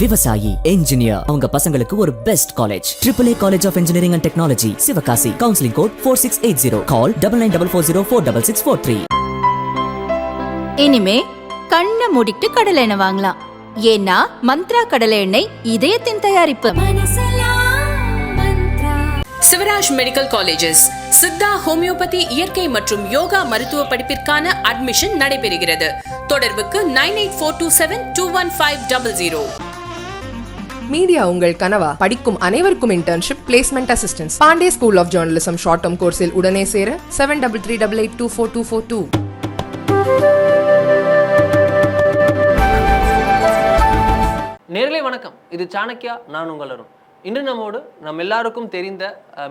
விவசாயி என்ஜினியர் அவங்க பசங்களுக்கு ஒரு best college triple A college of engineering and technology Sivakasi counselling code four six eight zero call double nine double four zero four double six four three இனிமே கண்ணை மூடிட்டு கடலை எண்ணெய் வாங்கலாம். ஏன்னா மந்த்ரா கடலை எண்ணெய் இதயத்தின் தயாரிப்பு. Sivaraj medical colleges Siddha homeopathy இயற்கை மற்றும் யோகா மருத்துவ படிப்பிற்கான அட்மிஷன் நடைபெறுகிறது. தொடர்புக்கு nine eight four two seven two one five double zero. Media உங்கள் கனவா? படிக்கும் அனைவருக்கும் internship placement assistance Pandey school of journalism short term கோர்ஸில் உடனே சேர seven double three double eight two four two four two நேரலை வணக்கம். இது சாணக்கியா நான் உங்கள் அருண். இன்று நம்மோடு நம் எல்லாருக்கும் தெரிந்த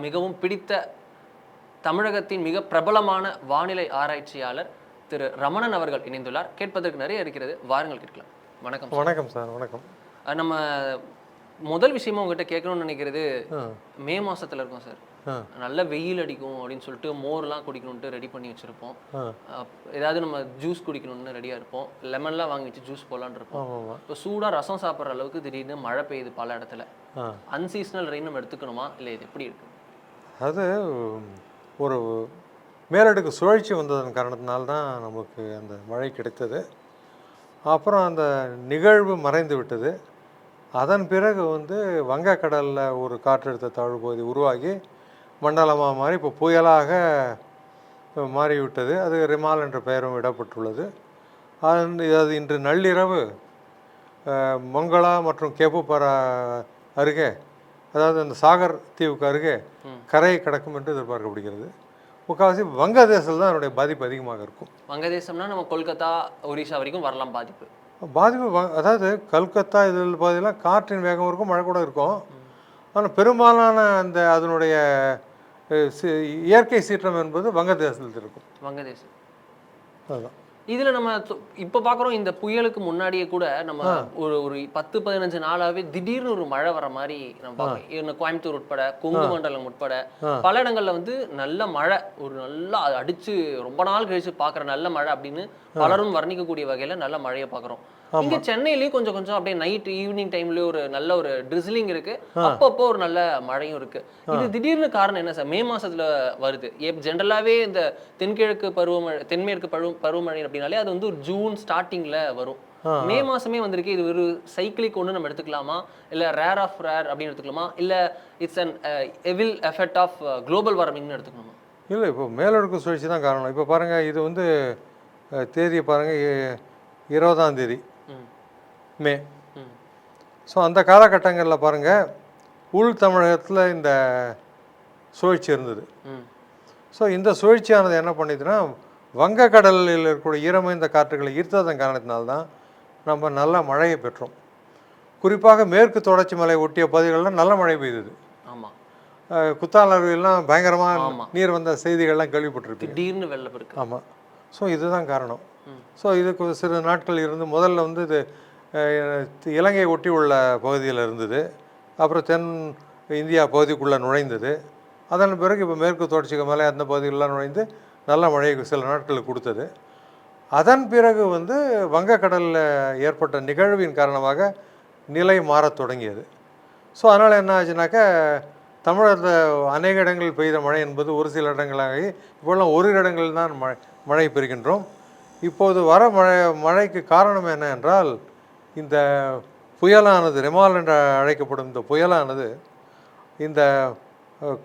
மிகவும் பிடித்த தமிழகத்தின் மிக பிரபலமான வானிலை ஆராய்ச்சியாளர் திரு ரமணன் அவர்கள் இணைந்துள்ளார். கேட்பதற்கு நிறைய இருக்கிறது. வாருங்கள் கேட்கலாம். வணக்கம். வணக்கம் சார் வணக்கம். நம்ம முதல் விஷயமா உங்ககிட்ட கேட்கணும்னு நினைக்கிறது மே மாசத்துல இருக்கோம் சார். நல்ல வெயில் அடிக்கும் அப்படின்னு சொல்லிட்டு மோர்லாம் குடிக்கணும்ட்டு ரெடி பண்ணி வச்சிருப்போம். ஏதாவது நம்ம ஜூஸ் குடிக்கணும்னு ரெடியா இருப்போம். லெமன்லாம் வாங்கி வச்சு ஜூஸ் போடலான்னு இருப்போம். இப்போ சூடா ரசம் சாப்பிட்ற அளவுக்கு திடீர்னு மழை பெய்யுது பல இடத்துல. அன்சீசனல் ரெயின் நம்ம எடுத்துக்கணுமா? இல்லை இது எப்படி இருக்கு? அது ஒரு மேலடுக்கு சுழற்சி வந்ததன் காரணத்தினால தான் நமக்கு அந்த மழை கிடைத்தது. அப்புறம் அந்த நிகழ்வு மறைந்து விட்டது. அதன் பிறகு வந்து வங்கக்கடலில் ஒரு காற்றழுத்த தாழ்வு பகுதி உருவாகி மண்டலமாக மாறி இப்போ புயலாக மாறிவிட்டது. அது ரிமால் என்ற பெயரும் இடப்பட்டுள்ளது அது அது இன்று நள்ளிரவு மங்களா மற்றும் கேப்புப்பாரா அருகே அதாவது அந்த சாகர் தீவுக்கு அருகே கரையை கடக்கும் என்று எதிர்பார்க்கப்படுகிறது. முக்கால்வாசி வங்கதேசத்தில் தான் அதனுடைய பாதிப்பு அதிகமாக இருக்கும். வங்கதேசம்னா நம்ம கொல்கத்தா ஒரிசா வரைக்கும் வரலாம் பாதிப்பு. பாதிப்பு அதாவது கல்கத்தா இதில் பகுதியெல்லாம் காற்றின் வேகம் இருக்கும் மழை கூட இருக்கும். ஆனால் பெரும்பாலான அந்த அதனுடைய இயற்கை சீற்றம் என்பது வங்கதேசத்தில் இருக்கும். வங்கதேசம். அதுதான் இதுல நம்ம இப்ப பாக்குறோம் இந்த புயலுக்கு முன்னாடியே கூட நம்ம ஒரு ஒரு பத்து பதினஞ்சு நாளாவே திடீர்னு ஒரு மழை வர மாதிரி நம்ம பார்க்கறோம். இந்த கோயம்புத்தூர் உட்பட கொங்கு மண்டலம் உட்பட பல இடங்கள்ல வந்து நல்ல மழை ஒரு நல்லா அடிச்சு ரொம்ப நாள் கழிச்சு பாக்குற நல்ல மழை அப்படின்னு பலரும் வர்ணிக்கக்கூடிய வகையில நல்ல மழையை பாக்குறோம். இங்க சென்னையிலயும் கொஞ்சம் கொஞ்சம் அப்படியே நைட் ஈவினிங் டைம்லயும் ஒரு நல்ல ஒரு ட்ரிஸ்லிங் இருக்கு. அப்பப்போ ஒரு நல்ல மழையும் இருக்கு. இது திடீர்னு காரணம் என்ன சார்? மே மாசத்துல வருது. ஜென்ரலாவே இந்த தென்கிழக்கு பருவமழை தென்மேற்கு பருவ பருவமழை அப்படின்னாலே அது வந்து ஒரு ஜூன் ஸ்டார்டிங்ல வரும். மே மாசமே வந்திருக்கு இது ஒரு சைக்கிளிக் ஒன்று நம்ம எடுத்துக்கலாமா? இல்ல ரேர் ஆஃப் ரேர் அப்படின்னு எடுத்துக்கலாமா? இல்ல it's an evil effect of global வார்மிங்னு எடுத்துக்கணுமா? இல்லை இப்போ மேலடுக்கு சுழற்சி தான் காரணம். இப்போ பாருங்கள் இது வந்து தேதியை பாருங்கள் இருபதாம் தேதி. ம். ஸோ அந்த காலகட்டங்களில் பாருங்கள் உள் தமிழகத்தில் இந்த சுழற்சி இருந்தது. ஸோ இந்த சுழற்சியானது என்ன பண்ணிதுன்னா வங்கக்கடலில் இருக்கக்கூடிய ஈரமைந்த காற்றுகளை ஈர்த்ததன் காரணத்தினால்தான் நம்ம நல்ல மழையை பெற்றோம். குறிப்பாக மேற்கு தொடர்ச்சி மலை ஒட்டிய பகுதிகளில் நல்ல மழை பெய்தது. ஆமா. அஹ், குத்தால அருவியெல்லாம் பயங்கரமாக. நீர் வந்த செய்திகள்லாம் திடீர்னு வெள்ளப்பெருக்கு. ஆமாம் ஸோ இதுதான் காரணம். ஸோ இதுக்கு சிறு நாட்கள் இருந்து முதல்ல வந்து இது இலங்கை ஒட்டி உள்ள பகுதியில் இருந்தது. அப்புறம் தென் இந்தியா பகுதிக்குள்ளே நுழைந்தது. அதன் பிறகு இப்போ மேற்கு தொடர்ச்சிக்கு மேலே அந்த பகுதிகளெலாம் நுழைந்து நல்ல மழை சில நாட்களுக்கு கொடுத்தது. அதன் பிறகு வந்து வங்கக்கடலில் ஏற்பட்ட நிகழ்வின் காரணமாக நிலை மாறத் தொடங்கியது. ஸோ அதனால் என்ன ஆச்சுனாக்கா தமிழகத்தில் அநேக இடங்களில் பெய்த மழை என்பது ஒரு சில இடங்களாகி இப்போல்லாம் ஒரு இடங்களில் தான் மழை மழை பெறுகின்றோம். இப்போது வர மழை மழைக்கு காரணம் என்ன என்றால் இந்த புயலானது ரெமால் என்று அழைக்கப்படும் இந்த புயலானது இந்த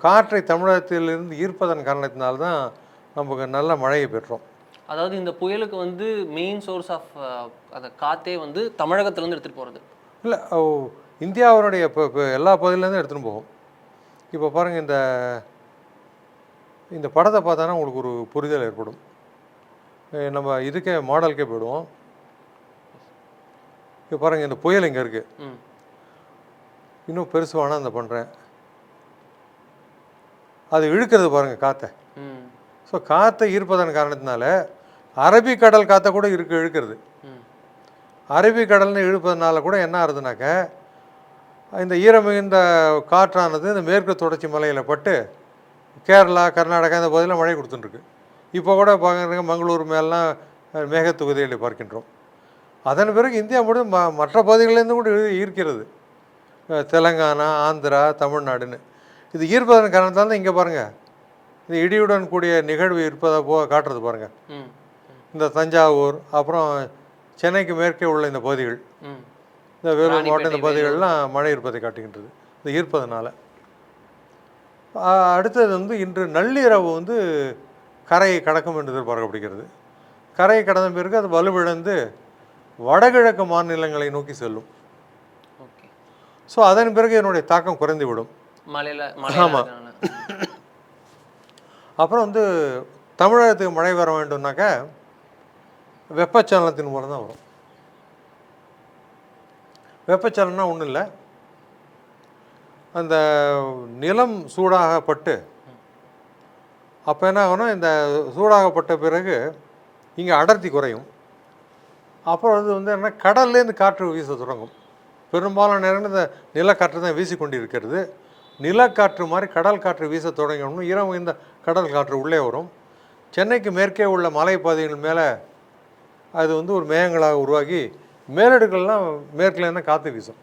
காற்றை தமிழகத்திலிருந்து ஈர்ப்பதன் காரணத்தினால்தான் நமக்கு நல்ல மழையை பெற்றோம். அதாவது இந்த புயலுக்கு வந்து மெயின் சோர்ஸ் ஆஃப் அந்த காத்தே வந்து தமிழகத்துல இருந்து எடுத்துட்டு போறது. இல்லை இந்தியாவினுடைய இப்போ இப்போ எல்லா பகுதியிலேருந்து எடுத்துகிட்டு போகும். இப்போ பாருங்கள் இந்த இந்த படத்தை பார்த்தானா உங்களுக்கு ஒரு புரிதல் ஏற்படும். நம்ம இதுக்கே மாடலுக்கே போயிடுவோம். இப்போ பாருங்கள் இந்த புயல் இங்கே இருக்குது இன்னும் பெருசு வேணா அந்த பண்ணுறேன் அது இழுக்கிறது பாருங்கள் காற்றை ஸோ காற்றை ஈர்ப்பதன் காரணத்தினால அரபிக்கடல் காற்றை கூட இருக்கு இழுக்கிறது. அரபிக்கடல்னு இழுப்பதனால கூட என்ன ஆகுதுனாக்க இந்த ஈரமிகுந்த காற்றானது இந்த மேற்கு தொடர்ச்சி மலையில் பட்டு கேரளா கர்நாடகா இந்த பகுதியில் மழை கொடுத்துட்டுருக்கு. இப்போ கூட பார்க்குறீங்க மங்களூர் மேலாம் மேகத்தொகுதிகளை பார்க்கின்றோம். அதன் பிறகு இந்தியா முழுவதும் ம மற்ற பகுதிகளிலேருந்து கூட ஈ- ஈர்க்கிறது. தெலங்கானா ஆந்திரா தமிழ்நாடுன்னு. இது ஈர்ப்பதன் காரணத்தால் தான் இங்கே பாருங்கள் இந்த இடியுடன் கூடிய நிகழ்வு இருப்பதை போ காட்டுறது பாருங்கள் இந்த தஞ்சாவூர் அப்புறம் சென்னைக்கு மேற்கே உள்ள இந்த பகுதிகள். இந்த வேலூர் மாவட்டம் இந்த பகுதிகளெலாம் மழை இருப்பதை காட்டுகின்றது. இந்த ஈர்ப்பதனால. அடுத்தது வந்து இன்று நள்ளிரவு வந்து கரையை கடக்கும் என்று எதிர்பார்க்கப்படுகிறது. கரையை கடந்த பிறகு அது வலுவிழந்து வடகிழக்கு மாநிலங்களை நோக்கி செல்லும். ஸோ அதன் பிறகு என்னுடைய தாக்கம் குறைந்து விடும் மலையில ஆமா. மலையில அப்புறம் வந்து தமிழகத்துக்கு மழை வர வேண்டும்னாக்க வெப்பச்சலனத்தின் மூலம் தான் வரும். வெப்பச்சலனம்னா ஒன்றும் இல்லை. அந்த நிலம் சூடாகப்பட்டு அப்போ என்ன ஆகும்னா இந்த சூடாகப்பட்ட பிறகு இங்கே அடர்த்தி குறையும். அப்புறம் வந்து வந்து என்ன கடல்லேருந்து காற்று வீச தொடங்கும். பெரும்பாலான நேரம் இந்த நிலக்காற்று தான் வீசிக்கொண்டு இருக்கிறது நிலக்காற்று மாதிரி கடல் காற்று வீச தொடங்கணும் இரவு இந்த கடல் காற்று உள்ளே வரும். சென்னைக்கு மேற்கே உள்ள மலைப்பாதைகள் மேலே அது வந்து ஒரு மேகங்களாக உருவாகி மேலடுக்கள்லாம் மேற்குலேருந்து காற்று வீசும்.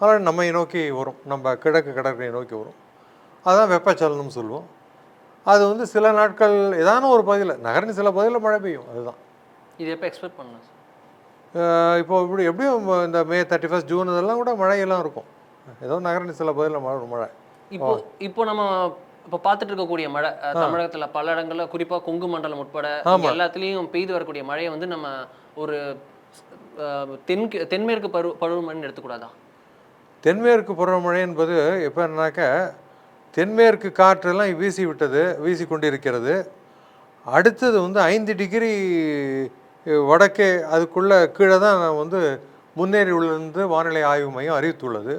அதனால் நம்மை நோக்கி வரும். நம்ம கிழக்கு கடற்கரை நோக்கி வரும். அதான் வெப்பச்சலனம் சொல்லுவோம். அது வந்து சில நாட்கள் ஏதான ஒரு பகுதியில் நகரின் சில பகுதியில் மழை பெய்யும். அதுதான். இது எப்போ எக்ஸ்பெக்ட் பண்ணலாம் சார் அஹ் இப்போ இப்படி எப்படியும் இந்த மே தேர்ட்டி ஃபஸ்ட் ஜூன் இதெல்லாம் கூட மழையெல்லாம் இருக்கும். ஏதோ நகரின் சில பகுதியில் மழை மழை. இப்போ இப்போ நம்ம இப்போ பார்த்துட்டு இருக்கக்கூடிய மழை தமிழகத்துல பல இடங்கள்ல குறிப்பா கொங்கு மண்டலம் உட்பட எல்லாத்துலயும் பெய்து வரக்கூடிய மழையை வந்து நம்ம ஒரு தென் தென்மேற்கு பருவ பருவமழைன்னு எடுத்துக்கூடாதா? தென்மேற்கு பருவமழை என்பது எப்போ என்னன்னாக்க தென்மேற்கு காற்றெல்லாம் வீசி விட்டது வீசி கொண்டிருக்கிறது அடுத்தது வந்து ஐந்து டிகிரி வடக்கே அதுக்குள்ளே கீழே தான் வந்து முன்னேறி உள்ளது வானிலை ஆய்வு மையம் அறிவித்துள்ளது.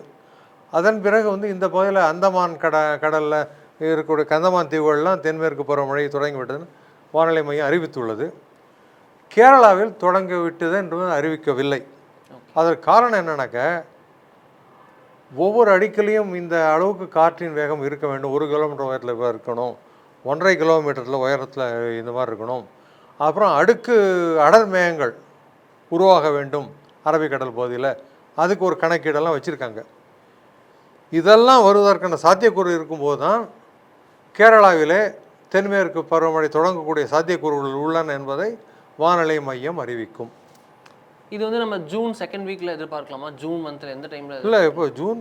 அதன் பிறகு வந்து இந்த பகுதியில் அந்தமான் கட கடலில் இருக்கக்கூடிய கந்தமான் தீவுகள்லாம் தென்மேற்கு பருவமழை தொடங்கி விட்டதுன்னு வானிலை மையம் அறிவித்துள்ளது. கேரளாவில் தொடங்கி விட்டது என்று அறிவிக்கவில்லை. அதற்கு காரணம் என்னன்னாக்க ஒவ்வொரு அடிக்கலையும் இந்த அளவுக்கு காற்றின் வேகம் இருக்க வேண்டும். ஒரு கிலோமீட்டர் உயரத்தில் இருக்கணும். ஒன்றரை கிலோமீட்டரில் உயரத்தில் இந்த மாதிரி இருக்கணும். அப்புறம் அடுக்கு அடர் மேகங்கள் உருவாக வேண்டும் அரபிக்கடல் பகுதியில். அதுக்கு ஒரு கணக்கீடெல்லாம் வச்சுருக்காங்க. இதெல்லாம் வருவதற்கான சாத்தியக்கூறு இருக்கும்போது தான் கேரளாவிலே தென்மேற்கு பருவமழை தொடங்கக்கூடிய சாத்தியக்கூறுகள் உள்ளன என்பதை வானிலை மையம் அறிவிக்கும். இது வந்து நம்ம ஜூன் செகண்ட் வீக்ல எதிர்பார்க்கலாமா? ஜூன் மந்த்ல எந்த டைம்ல இல்லை இப்போ ஜூன்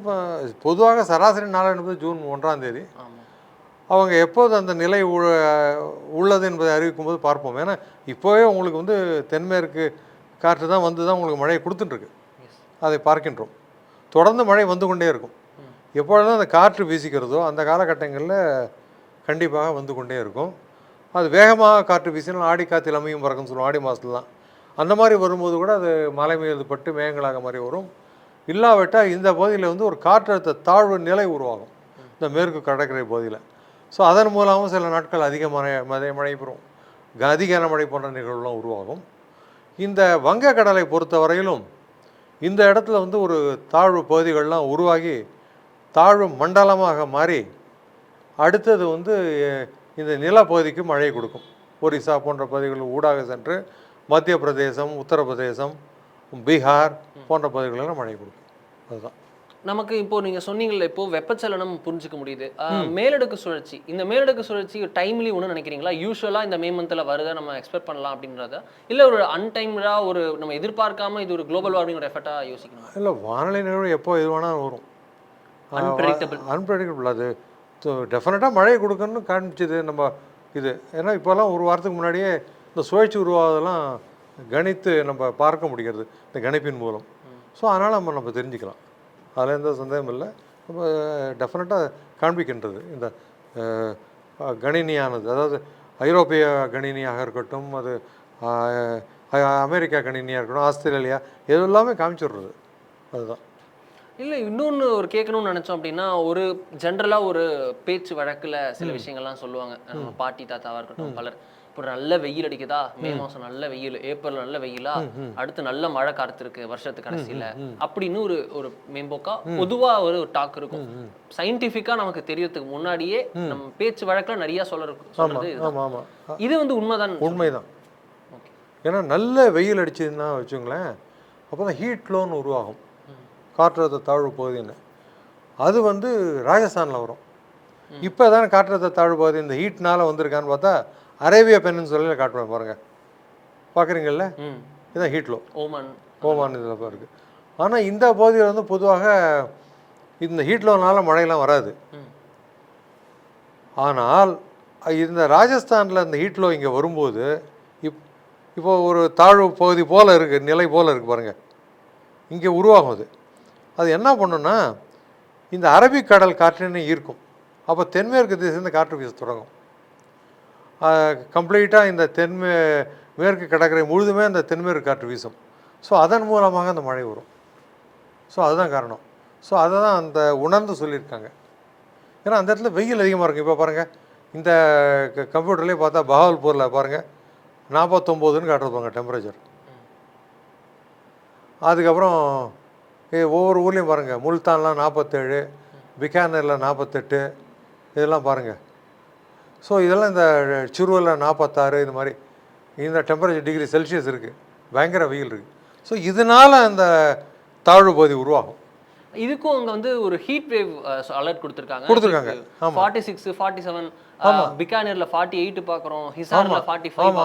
பொதுவாக சராசரி நாள் என்பது ஜூன் ஒன்றாம் தேதி. அவங்க எப்போது அந்த நிலை உள்ளது என்பதை அறிவிக்கும் போது பார்ப்போம். ஏன்னா இப்போவே உங்களுக்கு வந்து தென்மேற்கு காற்று தான் வந்து தான் உங்களுக்கு மழையை கொடுத்துட்டுருக்கு. அதை பார்க்கின்றோம். தொடர்ந்து மழை வந்து கொண்டே இருக்கும். எப்பொழுதும் அந்த காற்று வீசிக்கிறதோ அந்த காலகட்டங்களில் கண்டிப்பாக வந்து கொண்டே இருக்கும். அது வேகமாக காற்று வீசினால் ஆடி காற்றில் அமையும் பறக்கும்னு சொல்லுவோம். ஆடி மாதத்துலலாம் அந்த மாதிரி வரும்போது கூட அது மலை மீது பட்டு மேகங்களாக மாதிரி வரும். இல்லாவிட்டால் இந்த பகுதியில் வந்து ஒரு காற்றழுத்த தாழ்வு நிலை உருவாகும். இந்த மேற்கு கடற்கரை பகுதியில். ஸோ அதன் மூலமும் சில நாட்கள் அதிக மழை மழை மழை பெறும். க- கனமழை போன்ற நிகழ்வுலாம் உருவாகும். இந்த வங்கக்கடலை பொறுத்த வரையிலும் இந்த இடத்துல வந்து ஒரு தாழ்வு பகுதிகள்லாம் உருவாகி தாழ்வு மண்டலமாக மாறி அடுத்தது வந்து இந்த நிலப்பகுதிக்கு மழை கொடுக்கும். ஒரிசா போன்ற பகுதிகள் ஊடாக சென்று மத்திய பிரதேசம் உத்தரப்பிரதேசம் பீகார் போன்ற பகுதிகளெல்லாம் மழை கொடுக்கும். அதுதான். நமக்கு இப்போ நீங்க சொன்னீங்கல்ல இப்போ வெப்பச்சலனம் புரிஞ்சுக்க முடியுது. மேலடுக்கு சுழற்சி. இந்த மேலடுக்கு சுழற்சி டைம்லி ஒன்று நினைக்கிறீங்களா? யூஸ்வலா இந்த மே மந்த்ல வருதா நம்ம எக்ஸ்பெக்ட் பண்ணலாம் அப்படின்றத? இல்ல ஒரு அன்டைம்டா ஒரு நம்ம எதிர்பார்க்காம இது ஒரு குளோபல் வார்மிங் எஃபெக்டா யோசிக்கணும்? இல்லை வானிலை நிகழ்வு எப்போ எது வேணாலும் வரும். Unpredictable. அன்பிரடிக்டபிள் அது டெஃபினட்டாக மழையை கொடுக்கணும்னு காமிச்சது நம்ம இது. ஏன்னா இப்போல்லாம் ஒரு வாரத்துக்கு முன்னாடியே இந்த சுழற்சி உருவாவதெல்லாம் கணித்து நம்ம பார்க்க முடிகிறது. இந்த கணிப்பின் மூலம். ஸோ அதனால் நம்ம நம்ம தெரிஞ்சுக்கலாம். அதில் எந்த சந்தேகமும் இல்லை. நம்ம டெஃபினட்டாக காண்பிக்கின்றது. இந்த கணினியானது. அதாவது ஐரோப்பிய கணினியாக இருக்கட்டும் அது அமெரிக்கா கணினியாக இருக்கட்டும் ஆஸ்திரேலியா இது எல்லாமே காமிச்சிடுறது. அதுதான். இல்ல இன்னொன்னு ஒரு கேட்கணும்னு நினைச்சோம் அப்படின்னா ஒரு ஜென்ரலா ஒரு பேச்சு வழக்குல சில விஷயங்கள்லாம் சொல்லுவாங்க. நம்ம பாட்டி தாத்தாவா இருக்கட்டும் பலர். இப்போ நல்ல வெயில் அடிக்குதா? மே மாசம் நல்ல வெயில் ஏப்ரல் நல்ல வெயிலா? அடுத்து நல்ல மழை காத்திருக்கு வருஷத்து கடைசியில. அப்படின்னு ஒரு ஒரு மேம்போக்கா பொதுவா ஒரு டாக் இருக்கும். சயின்டிஃபிக்கா நமக்கு தெரியறதுக்கு முன்னாடியே நம்ம பேச்சு வழக்குல நிறைய சொல்ற சொல்றது இது வந்து உண்மைதான். உண்மைதான். ஏன்னா நல்ல வெயில் அடிச்சதுன்னா வச்சுங்களேன் அப்போ தான் ஹீட் லோன் உருவாகும். காற்றழுத்த தாழ்வு பகுதின்னு. அது வந்து ராஜஸ்தானில் வரும். இப்போ தானே காற்றழுத்த தாழ்வு பகுதி இந்த ஹீட்னால வந்திருக்கான்னு பார்த்தா அரேபியா பெனின்சுலையில் காட்டுவேன் பாருங்கள் பார்க்குறீங்கல்ல? இதுதான் ஹீட் லோ ஓமன். ஓமான் இதில் இருக்குது ஆனால் இந்த பகுதியில் வந்து பொதுவாக இந்த ஹீட் லோனால மழையெல்லாம் வராது. ஆனால் இந்த ராஜஸ்தானில் இந்த ஹீட் லோ இங்கே வரும்போது இப் இப்போ ஒரு தாழ்வு பகுதி போல் இருக்குது நிலை போல் இருக்குது பாருங்கள் இங்கே உருவாகும் அது. அது என்ன பண்ணுன்னா இந்த அரபிக்கடல் காற்றினை ஈர்க்கும். அப்போ தென்மேற்கு திசையிலேருந்து காற்று வீச தொடங்கும். கம்ப்ளீட்டாக இந்த தென்மே மேற்கு கடற்கரை முழுதுமே அந்த தென்மேற்கு காற்று வீசும். ஸோ அதன் மூலமாக அந்த மழை வரும். ஸோ அதுதான் காரணம். ஸோ அதை தான் அந்த உணர்ந்து சொல்லியிருக்காங்க. ஏன்னா அந்த இடத்துல வெயில் அதிகமாக இருக்கும். இப்போ பாருங்கள் இந்த கம்ப்யூட்டர்லேயே பார்த்தா பகவல்பூரில் பாருங்கள் நாற்பத்தொம்போதுன்னு காட்டுறப்பாங்க டெம்பரேச்சர் அதுக்கப்புறம் ஏ, ஒவ்வொரு ஊர்லேயும் பாருங்கள் முல்தான்லாம் நாற்பத்தேழு பிகானரில் நாற்பத்தெட்டு இதெல்லாம் பாருங்கள் ஸோ இதெல்லாம் இந்த சிறுவலில் நாற்பத்தாறு இது மாதிரி இந்த டெம்பரேச்சர் டிகிரி செல்சியஸ் இருக்குது பயங்கர வெயில் இருக்குது ஸோ இதனால் அந்த தாழ்வு பகுதி உருவாகும். இதுக்கும் அங்க வந்து ஒரு ஹீட் வேவ் அலர்ட் கொடுத்துருக்காங்க. கொடுத்திருக்காங்க. ஃபார்ட்டி சிக்ஸ் ஃபார்ட்டி செவன் பிகானர்ல ஃபார்ட்டி எயிட் பாக்குறோம் ஹிசார்ல. Forty five.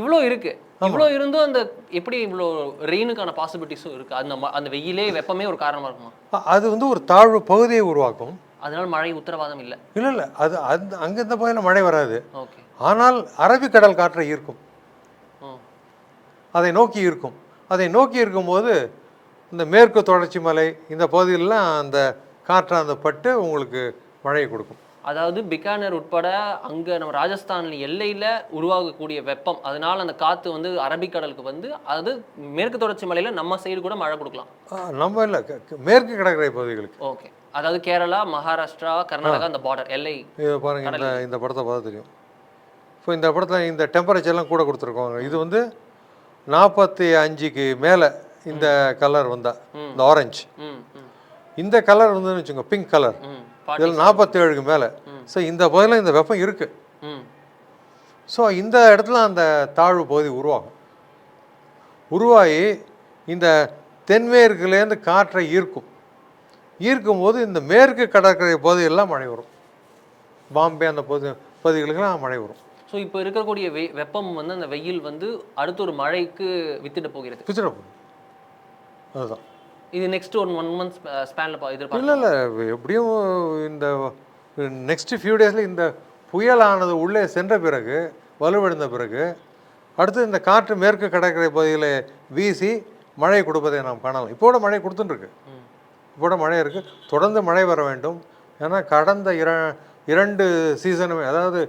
இவ்வளோ இருக்கு. இவ்வளோ இருந்தும் அந்த எப்படி இவ்வளோ ரெயினுக்கான பாசிபிலிட்டிஸும் இருக்கு? அந்த அந்த வெயிலே வெப்பமே ஒரு காரணமா இருக்குமா? அது வந்து ஒரு தாழ்வு பகுதியை உருவாக்கும். அதனால மழை உத்தரவாதம் இல்லை. இல்லை இல்லை. அது அந்த அங்கே இந்த பகுதியில் மழை வராது. ஓகே. ஆனால் அரபிக்கடல் காற்றை ஈர்க்கும். அதை நோக்கி இருக்கும் அதை நோக்கி இருக்கும்போது இந்த மேற்கு தொடர்ச்சி மலை இந்த பகுதியிலலாம் அந்த காற்று அந்த பட்டு உங்களுக்கு மழையை கொடுக்கும். அதாவது பிகானர் உட்பட அங்க நம்ம ராஜஸ்தான்ல எல்லையில உருவாகக்கூடிய வெப்பம். அதனால அந்த காத்து வந்து அரபிக்கடலுக்கு வந்து அது மேற்கு தொடர்ச்சி மலையில நம்ம சைடு கூட மழை கொடுக்கலாம். நம்ம இல்லை மேற்கு கடற்கரை பகுதிகளுக்கு. ஓகே. அதாவது கேரளா மகாராஷ்டிரா கர்நாடகா அந்த பார்டர் எல்லை இது பாருங்க இந்த இந்த படத்தை பார்த்தா தெரியும். இப்போ இந்த படத்தில் இந்த டெம்பரேச்சர்லாம் கூட கொடுத்துருக்கோங்க இது வந்து நாற்பத்தி அஞ்சுக்கு மேலே இந்த கலர் வந்தா இந்த ஆரஞ்சு இந்த கலர் வந்துன்னு வச்சுக்கோங்க பிங்க் கலர் இதில் நாற்பத்தேழுக்கு மேலே. ஸோ இந்த பகுதியில் இந்த வெப்பம் இருக்குது ம். ஸோ இந்த இடத்துல அந்த தாழ்வு பகுதி உருவாகும். உருவாகி இந்த தென்மேற்குலேருந்து காற்றை ஈர்க்கும். ஈர்க்கும் போது இந்த மேற்கு கடற்கரை பகுதியெல்லாம் மழை வரும். பாம்பே அந்த பகுதி பகுதிகளுக்கெல்லாம் மழை வரும். ஸோ இப்போ இருக்கக்கூடிய வெ வெப்பம் வந்து அந்த வெயில் வந்து அடுத்த ஒரு மழைக்கு வித்துட்டு போகிறது. பிச்சிட போகுது. அதுதான். இது நெக்ஸ்ட் ஒரு ஒன் மந்த் ஸ்பேனில் இல்லை எதிர்பார்க்கலாம். இல்லை எப்படியும் இந்த நெக்ஸ்ட் ஃபியூ டேஸில் இந்த புயலானது உள்ளே சென்ற பிறகு வலுவடைந்த பிறகு அடுத்து இந்த காற்று மேற்கு கடற்கரை பகுதியில் வீசி மழை கொடுப்பதை நாம் காணலாம். இப்போ கூட மழை கொடுத்துட்டுருக்கு. கூட மழை இருக்குது தொடர்ந்து மழை வர வேண்டும். ஏன்னா கடந்த இர இரண்டு சீசனுமே அதாவது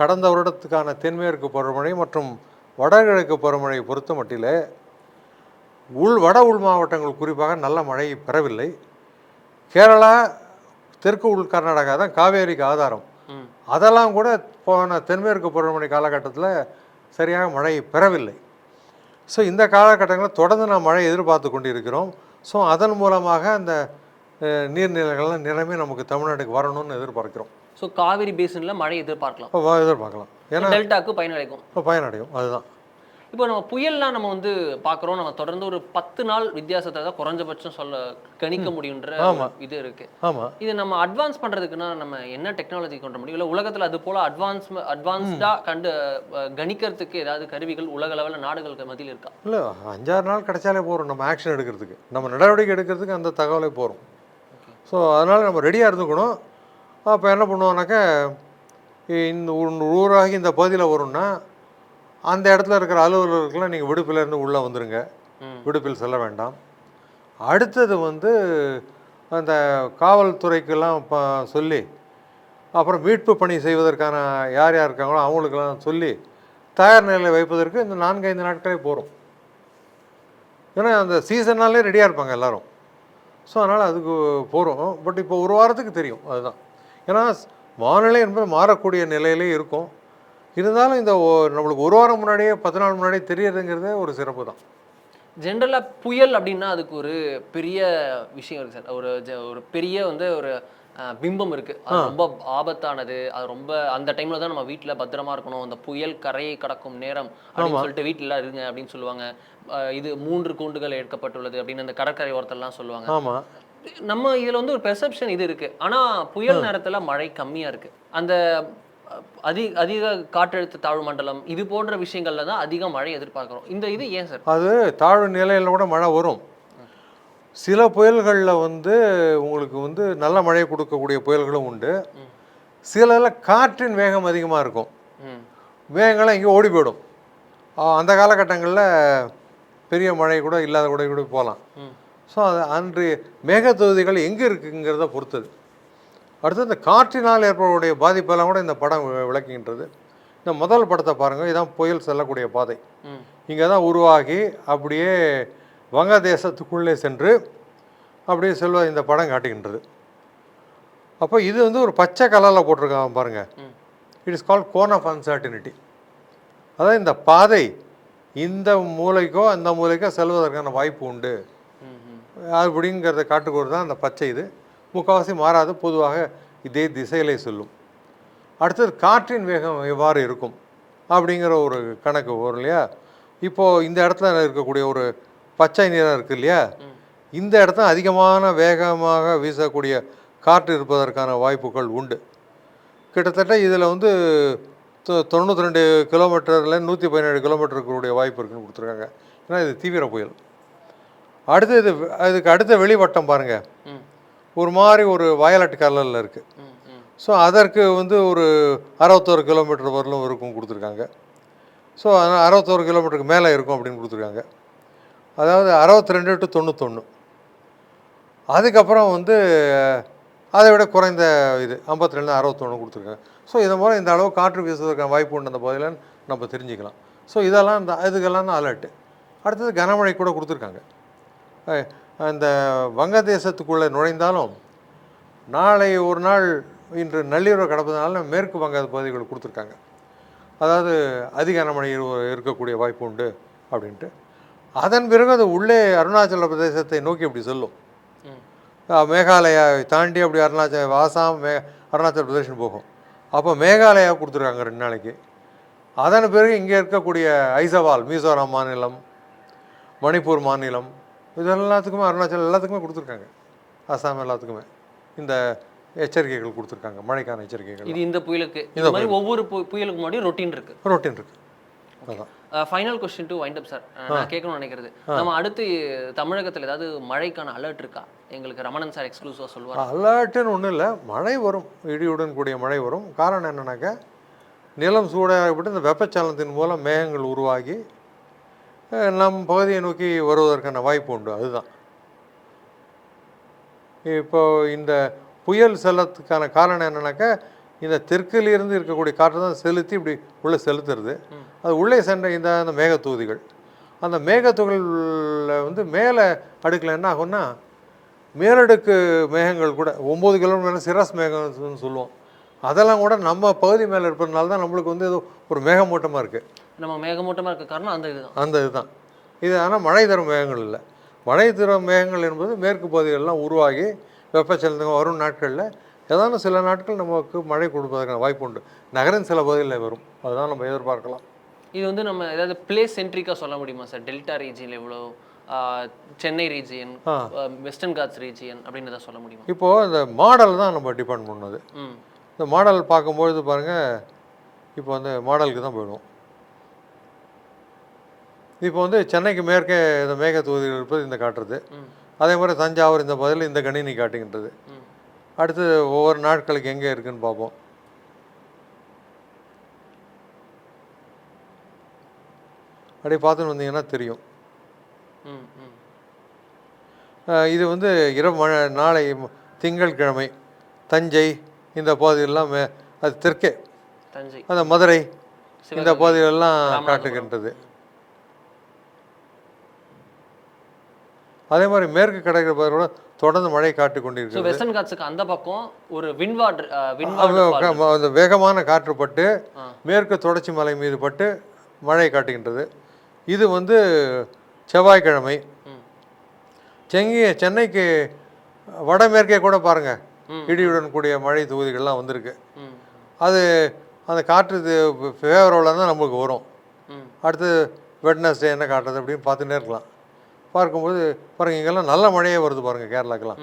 கடந்த வருடத்துக்கான தென்மேற்கு பருவமழை மற்றும் வடகிழக்கு பருவமழையை பொறுத்த மட்டிலே உள் வட உள் மாவட்டங்கள் குறிப்பாக நல்ல மழை பெறவில்லை. கேரளா தெற்கு உள் கர்நாடகா தான் காவேரிக்கு ஆதாரம். அதெல்லாம் கூட போன தென்மேற்கு பருவமழை காலகட்டத்தில் சரியாக மழை பெறவில்லை. ஸோ இந்த காலகட்டங்களில் தொடர்ந்து நாம் மழை எதிர்பார்த்து கொண்டிருக்கிறோம். ஸோ அதன் மூலமாக அந்த நீர்நிலைகள்லாம் நிரம்பி நமக்கு தமிழ்நாட்டுக்கு வரணும்னு எதிர்பார்க்கிறோம். ஸோ காவிரி பேசினில் மழை எதிர்பார்க்கலாம். எதிர்பார்க்கலாம். ஏன்னா டெல்டாக்கு பயனளிக்கும் இப்போ பயனடையும். அதுதான். இப்போ நம்ம புயல்லாம் நம்ம வந்து பார்க்குறோம். நம்ம தொடர்ந்து ஒரு பத்து நாள் வித்தியாசத்தை தான் குறைஞ்சபட்சம் சொல்ல கணிக்க முடியுன்ற இது இருக்கு. ஆமாம் இது நம்ம அட்வான்ஸ் பண்றதுக்குன்னா நம்ம என்ன டெக்னாலஜி கொண்டு முடியும்? இல்லை உலகத்துல அது போல அட்வான்ஸ் அட்வான்ஸ்டா கண்டு கணிக்கிறதுக்கு ஏதாவது கருவிகள் உலக லெவலில் நாடுகளுக்கு மத்தியில் இருக்கா? இல்லை அஞ்சாறு நாள் கிடைச்சாலே போகிறோம் நம்ம ஆக்ஷன் எடுக்கிறதுக்கு. நம்ம நடவடிக்கை எடுக்கிறதுக்கு அந்த தகவலே போகிறோம் ஸோ அதனால் நம்ம ரெடியாக இருந்துக்கணும். அப்போ என்ன பண்ணுவோம்னாக்கா இந்த ஒரு ஊராகி இந்த பகுதியில் வரும்னா அந்த இடத்துல இருக்கிற அலுவலர்களுக்கெல்லாம் நீங்கள் விடுப்பிலேருந்து உள்ளே வந்துருங்க. ம். விடுப்பில் செல்ல வேண்டாம். அடுத்தது வந்து அந்த காவல்துறைக்கெல்லாம் ப சொல்லி அப்புறம் மீட்பு பணி செய்வதற்கான யார் யார் இருக்காங்களோ அவங்களுக்கெல்லாம் சொல்லி தயார் நிலையில் வைப்பதற்கு இந்த நான்கு ஐந்து நாட்களே போகிறோம் ஏன்னா அந்த சீசனாலே ரெடியாக இருப்பாங்க எல்லாரும். ஸோ அதனால் அதுக்கு போகிறோம் பட் இப்போ ஒரு வாரத்துக்கு தெரியும் அதுதான். ஏன்னா வானிலை என்பது மாறக்கூடிய நிலையிலே இருக்கும். இருந்தாலும் இந்த நம்மளுக்கு ஒரு வாரம் முன்னாடியே பத்து நாள் முன்னாடியே தெரியறதுங்கிறதே ஒரு சிறப்பு தான். ஜென்ரலாக புயல் அப்படின்னா அதுக்கு ஒரு பெரிய விஷயம் இருக்கு சார். ஒரு ஒரு பெரிய வந்து ஒரு பிம்பம் இருக்கு. அது ரொம்ப ஆபத்தானது. அது ரொம்ப அந்த டைம்ல தான் நம்ம வீட்டில் பத்திரமா இருக்கணும். அந்த புயல் கரையை கடக்கும் நேரம் அப்படின்னு சொல்லிட்டு வீட்டில் இருங்க அப்படின்னு சொல்லுவாங்க. இது மூன்று கூண்டுகள் எடுக்கப்பட்டுள்ளது அப்படின்னு அந்த கடற்கரை ஓரத்தெல்லாம் சொல்லுவாங்க. நம்ம இதுல வந்து ஒரு பெர்செப்ஷன் இது இருக்கு. ஆனா புயல் நேரத்துல மழை கம்மியா இருக்கு. அந்த அதிக அதிக காற்றழுத்த தாழ்வு மண்டலம் இது போன்ற விஷயங்கள்ல தான் அதிக மழை எதிர்பார்க்கிறோம். இந்த இது ஏன் சார்? அது தாழ்வு நிலையில் கூட மழை வரும். சில புயல்களில் வந்து உங்களுக்கு வந்து நல்ல மழை கொடுக்கக்கூடிய புயல்களும் உண்டு. சிலதில் காற்றின் வேகம் அதிகமாக இருக்கும். வேகங்கள்லாம் இங்கே ஓடி போயிடும். அந்த காலகட்டங்களில் பெரிய மழை கூட இல்லாத கூட கூட போகலாம். ஸோ அது அன்று மேகத்தொகுதிகள் எங்கே இருக்குங்கிறத பொறுத்தது. அடுத்து இந்த காற்றினால் ஏற்படக்கூடிய பாதிப்பெல்லாம் கூட இந்த படம் விளக்குகின்றது. இந்த முதல் படத்தை பாருங்கள் இதான் புயல் செல்லக்கூடிய பாதை. இங்கே தான் உருவாகி அப்படியே வங்கதேசத்துக்குள்ளே சென்று அப்படியே செல்வ இந்த படம் காட்டுகின்றது. அப்போ இது வந்து ஒரு பச்சை கலரில் போட்டிருக்காங்க பாருங்கள். It is called cone of uncertainty அதாவது இந்த பாதை இந்த மூலைக்கோ அந்த மூலைக்கோ செல்வதற்கான வாய்ப்பு உண்டு. அப்படிங்கிறத காட்டுக்கூறு தான் அந்த பச்சை இது. முக்கால்வாசி மாறாது. பொதுவாக இதே திசையிலே செல்லும். அடுத்தது காற்றின் வேகம் எவ்வாறு இருக்கும்? அப்படிங்கிற ஒரு கணக்கு வரும் இல்லையா? இப்போது இந்த இடத்துல இருக்கக்கூடிய ஒரு பச்சை நிறம் இருக்கு இல்லையா? இந்த இடத்துல அதிகமான வேகமாக வீசக்கூடிய காற்று இருப்பதற்கான வாய்ப்புகள் உண்டு. கிட்டத்தட்ட இதில் வந்து தொ- தொண்ணூற்றி ரெண்டு கிலோமீட்டரில் நூற்றி பதினேழு கிலோமீட்டருக்குடைய வாய்ப்பு இருக்குன்னு கொடுத்துருக்காங்க. ஏன்னா இது தீவிர புயல். அடுத்து இது அதுக்கு அடுத்த வெளிவட்டம் பாருங்கள் ஒரு மாதிரி ஒரு வயலட் கலரில் இருக்குது ஸோ அதற்கு வந்து ஒரு அறுபத்தோரு கிலோமீட்டர் வரலும் இருக்கும் கொடுத்துருக்காங்க. ஸோ அதனால் அறுபத்தோரு கிலோமீட்டருக்கு மேலே இருக்கும் அப்படின்னு கொடுத்துருக்காங்க. அதாவது அறுபத்தி ரெண்டு டு தொண்ணூத்தொன்று அதுக்கப்புறம் வந்து அதை விட குறைந்த இது ஐம்பத்தி ரெண்டு அறுபத்தொன்று கொடுத்துருக்காங்க. ஸோ இதன் மூலம் இந்த அளவு காற்று வீசுவதற்கான வாய்ப்பு உண்டு அந்த பகுதியில் நம்ம தெரிஞ்சுக்கலாம். ஸோ இதெல்லாம் இந்த இதுக்கெல்லாம் அலர்ட்டு அடுத்தது கனமழை கூட கொடுத்துருக்காங்க. அந்த வங்கதேசத்துக்குள்ளே நுழைந்தாலும் நாளை ஒரு நாள் இன்று நள்ளிரவு கடப்பதனால மேற்கு வங்க பகுதிகள் கொடுத்துருக்காங்க. அதாவது அதிக கனமழை இரு- இருக்கக்கூடிய வாய்ப்பு உண்டு அப்படின்ட்டு. அதன் பிறகு அது உள்ளே அருணாச்சல பிரதேசத்தை நோக்கி அப்படி செல்லும். ம். அஹ் மேகாலயாவை தாண்டி அப்படி அருணாச்சல் ஆசாம் மே அருணாச்சல் பிரதேசம் போகும். அப்போ மேகாலயா கொடுத்துருக்காங்க ரெண்டு நாளைக்கு. அதன் பிறகு இங்கே இருக்கக்கூடிய ஐசவால் மிசோரம் மாநிலம் மணிப்பூர் மாநிலம் இது எல்லாத்துக்குமே அருணாச்சல் எல்லாத்துக்குமே கொடுத்துருக்காங்க. அசாம் எல்லாத்துக்குமே. இந்த எச்சரிக்கைகள் கொடுத்துருக்காங்க. மழைக்கான எச்சரிக்கைகள். இது இந்த புயலுக்கு. இந்த மாதிரி ஒவ்வொரு புயலுக்கு முன்னாடி ரொட்டீன் இருக்கு. ரொட்டீன் இருக்கு. Final question to wind up sir நான் கேட்கணும்னு நினைக்கிறது. நம்ம அடுத்து தமிழகத்துல ஏதாவது மழைக்கான அலர்ட் இருக்கா? எங்களுக்கு ரமணன் சார் எக்ஸ்க்ளூசிவா சொல்லுவார். அலர்ட்டுன்னு ஒன்றும் இல்லை. மழை வரும். இடியுடன் கூடிய மழை வரும். காரணம் என்னன்னாக்கா நிலம் சூடாகப்பட்டு இந்த வெப்பச்சலனத்தின் மூலம் மேகங்கள் உருவாகி நம் பகுதியை நோக்கி வருவதற்கான வாய்ப்பு உண்டு. அதுதான். இப்போ இந்த புயல் செல்லத்துக்கான காரணம் என்னன்னாக்கா இந்த தெற்கில் இருந்து இருக்கக்கூடிய காற்று தான் செலுத்தி இப்படி உள்ளே செலுத்துறது. அது உள்ளே சென்ற இந்த அந்த மேகத்தூதிகள். அந்த மேகத்துகளில் வந்து மேலே அடுக்கில் என்ன ஆகும்னா மேலடுக்கு மேகங்கள் கூட ஒம்பது கிலோமீட்டர் சிரஸ் மேகம்னு சொல்லுவோம். அதெல்லாம் கூட நம்ம பகுதி மேலே இருப்பதுனால தான் நம்மளுக்கு வந்து ஏதோ ஒரு மேகமூட்டமாக இருக்குது நம்ம மேகமூட்டமா இருக்க காரணம் அந்த இதுதான். அந்த இதுதான். இது ஆனால் மழை தரும் மேகங்கள் இல்லை. மழை தரும் மேகங்கள் என்பது மேற்கு பகுதிகளெலாம் உருவாகி வெப்பச்சலனம் வரும் நாட்களில் ஏதான சில நாட்கள் நமக்கு மழை கொடுப்பதற்கான வாய்ப்பு உண்டு. நகரின் சில பகுதிகளில் வரும். அதுதான் நம்ம எதிர்பார்க்கலாம். இது வந்து நம்ம ஏதாவது பிளேஸ் சென்ட்ரிக்காக சொல்ல முடியுமா சார்? டெல்டா ரீஜியன் எவ்வளோ? Chennai region. Western Ghats region அப்படின்னு ஏதாவது சொல்ல முடியுமா? இப்போது இந்த மாடல் தான் நம்ம டிபெண்ட் பண்ணது. இந்த மாடல் பார்க்கும்பொழுது பாருங்கள் இப்போ வந்து மாடலுக்கு தான் போயிடுவோம். இப்போ வந்து சென்னைக்கு மேற்கே இந்த மேக தொகுதிகள் இருப்பது இந்த காட்டுறது. அதே மாதிரி தஞ்சாவூர் இந்த பதில் இந்த கணினி காட்டுகின்றது. அடுத்து ஒவ்வொரு நாட்களுக்கு எங்கே இருக்குன்னு பார்ப்போம். அப்படியே பார்த்துன்னு வந்தீங்கன்னா தெரியும். இது வந்து இரவு மழை நாளை திங்கட்கிழமை தஞ்சை இந்த பகுதியெல்லாம் மே அது தெற்கே. அந்த மதுரை இந்த பகுதிகளெல்லாம். காட்டுகின்றது. அதே மாதிரி மேற்கு கடற்கரை பகுதியோட தொடர்ந்து மழை காட்டு ஸோ கொண்டிருக்கிறது வெஸ்டர்ன் காட்ஸுக்கு அந்த பக்கம் ஒரு விண்வாட் அது விண்வாட் வேகமான காற்று பட்டு. மேற்கு தொடர்ச்சி மலை மீது பட்டு மழை காட்டுகின்றது. இது வந்து செவ்வாய்க்கிழமை. செங்கி சென்னைக்கு வடமேற்கே கூட பாருங்கள் இடியுடன் கூடிய மழை தொகுதிகள்லாம் வந்திருக்கு. அது அந்த காற்று ஃபேவரபிளாக தான் நமக்கு வரும். அடுத்து வெட்னஸ்டே என்ன காட்டுறது அப்படின்னு பார்த்துட்டே இருக்கலாம். பார்க்கும்போது பாருங்கள் இங்கெல்லாம் நல்ல மழையே வருது பாருங்கள் கேரளாக்கெல்லாம்.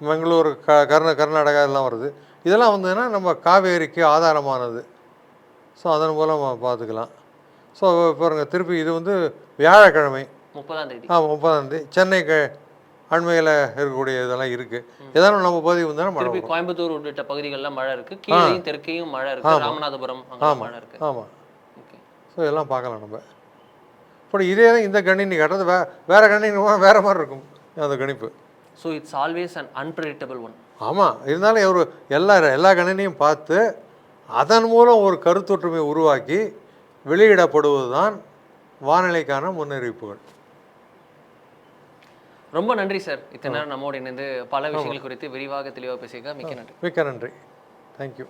பெங்களூர் க கர்நா கர்நாடகா எல்லாம் வருது. இதெல்லாம் வந்ததுன்னா நம்ம காவேரிக்கு ஆதாரமானது. ஸோ அதன் மூலம் பார்த்துக்கலாம். ஸோ பாருங்க திருப்பி இது வந்து வியாழக்கிழமை. முப்பதாம் தேதி. ஆ முப்பதாம் தேதி. சென்னைக்கு அண்மையில் இருக்கக்கூடிய இதெல்லாம் இருக்குது ஏதாவது நம்ம பகுதி வந்தாலும் மழை திருப்பி கோயம்புத்தூர் உள்ளிட்ட பகுதிகளில் மழை இருக்கு. கீழேயும் தெற்கேயும் மழை இருக்கு. ராமநாதபுரம் மழை இருக்கு. ஆமாம் ஓகே. ஸோ இதெல்லாம் பார்க்கலாம் நம்ம. இப்போ இதே தான் இந்த கணினி கட்டுறது. வே வேறு கணினி வேறு மாதிரி இருக்கும் அந்த கணிப்பு. So it's always an unpredictable one ஆமாம் இருந்தாலும் ஒரு எல்லா எல்லா கணினியும் பார்த்து அதன் மூலம் ஒரு கருத்தொற்றுமை உருவாக்கி வெளியிடப்படுவது தான் வானிலைக்கான முன்னறிவிப்புகள். ரொம்ப நன்றி சார் இத்தனை நேரம் நம்மோடு இணைந்து பல விஷயங்கள் குறித்து விரிவாக தெளிவாக பேசியிருக்க மிக்க நன்றி. மிக்க நன்றி. தேங்க்யூ